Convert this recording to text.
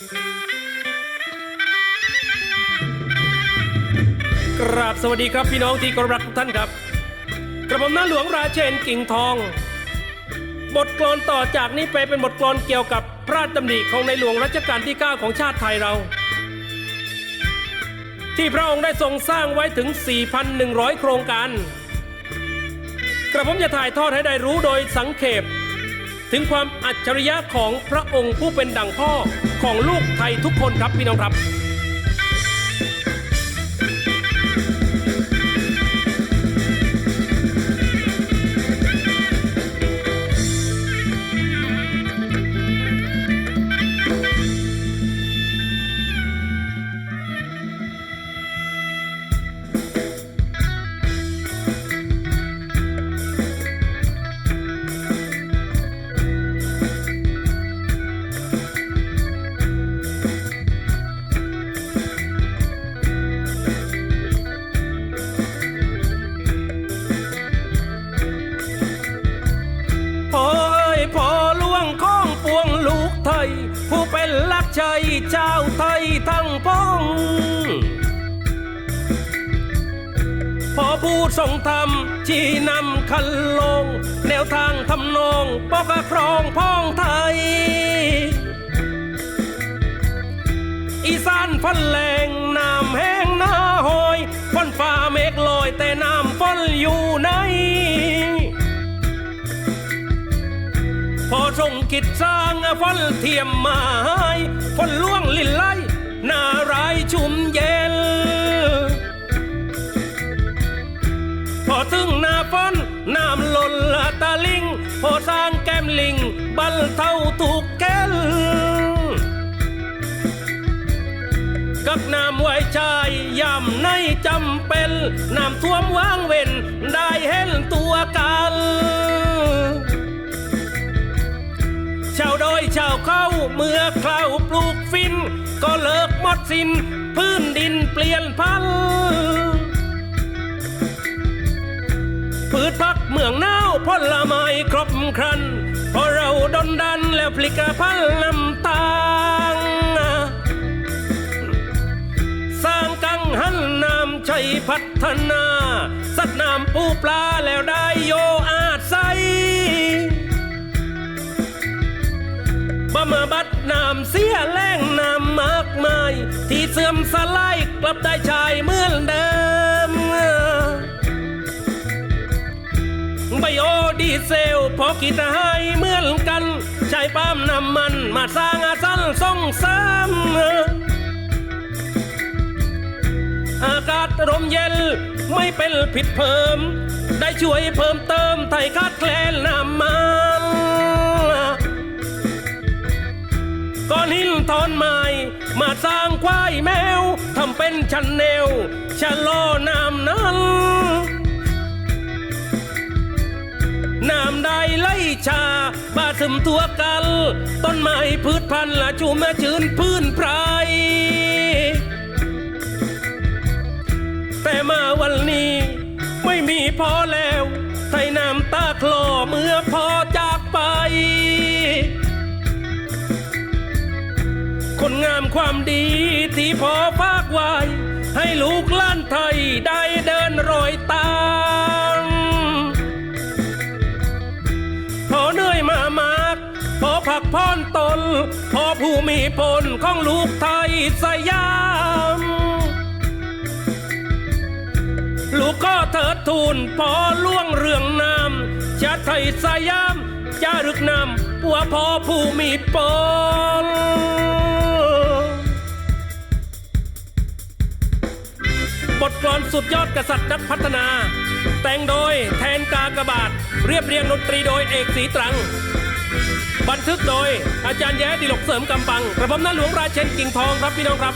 กราบสวัสดีครับพี่น้องที่เคารพรักทุกท่านครับ กระผมน้าหลวงราเชนกิ่งทอง บทกลอนต่อจากนี้ไปเป็นบทกลอนเกี่ยวกับพระราชดำริของในหลวงรัชกาลที่ 9 ของชาติไทยเรา ที่พระองค์ได้ทรงสร้างไว้ถึง 4,100 โครงการ กระผมจะถ่ายทอดให้ได้รู้โดยสังเขป ถึงความอัจฉริยะของพระองค์ผู้เป็นดั่งพ่อของลูกไทยทุกคนครับพี่น้องครับ เป็นลักชัยเจ้าไทยทั้งพ้องพอผู้ทรงธรรมชี้นำคันลง แนวทางทำนองปกครองพ้องไทย อีสานฟันแรงน้ำแห้งหน้าหอยฝนฟ้าเมฆลอยแต่น้ำฝนอยู่ในพอทรงกิจสร้างฝนเทียมม ตาลิงพอสร้างแก้มลิงบรรเทาถูกแก้ลกับน้ำไว้ใจยำในจำเป็นน้ำท่วมว่างเว้นได้เห็นตัวกันชาวดอยชาวเข้าเมื่อคราวปลูกฟิน ก็เลิกหมดสิน พื้นดินเปลี่ยนพัน ผลไม้ครบครันเพอเราดนดันแล้วพลิกพันลำตางสร้างกังหันน้ำชัยพัฒนา สัตว์น้ำปูปลาแล้วได้โยอาศัยบะมาบัดน้ำเสียแรงน้ำมากมาย ที่เสื่อมสลายกลับได้ชายเหมือนเดิม ไบโอดีเซลพอกินให้เหมือนกัน ใช้ปั๊มน้ำมันมาสร้างอาสันส่งเสริมอากาศร่มเย็นไม่เป็นผิดเพิ่ม ได้ช่วยเพิ่มเติมไทยคาดแคลนน้ำมันก้อนหินทอนไม้มาสร้างควายแมวทำเป็นชันแนวชะลอน้ำนั้น น้ำได้ไหลชาบาซึมตัวกัน ต้นไม้พืชพันธุ์ละชูแม่ชื้นพื้นไพรแต่มาวันนี้ไม่มีพอแล้วไทยน้ำตาคลอเมื่อพอจากไป คนงามความดีที่พอภาคไว้ให้ลูกล้านไทยได้ พอผู้มีผลของลูกไทยสยาม ลูกก็เถิดทูลพอล่วงเรื่องนามชาติไทยสยามจารึกนำปัวพอผู้มีปนบทกลอนสุดยอดกษัตริย์นักพัฒนา แต่งโดยแทนกากบาท เรียบเรียงดนตรีโดยเอกสีตรัง บันทึกโดยอาจารย์แย้ดิลกเสริมกำปังกระผมน้าหลวงราเชนกิ่งทองครับพี่น้องครับ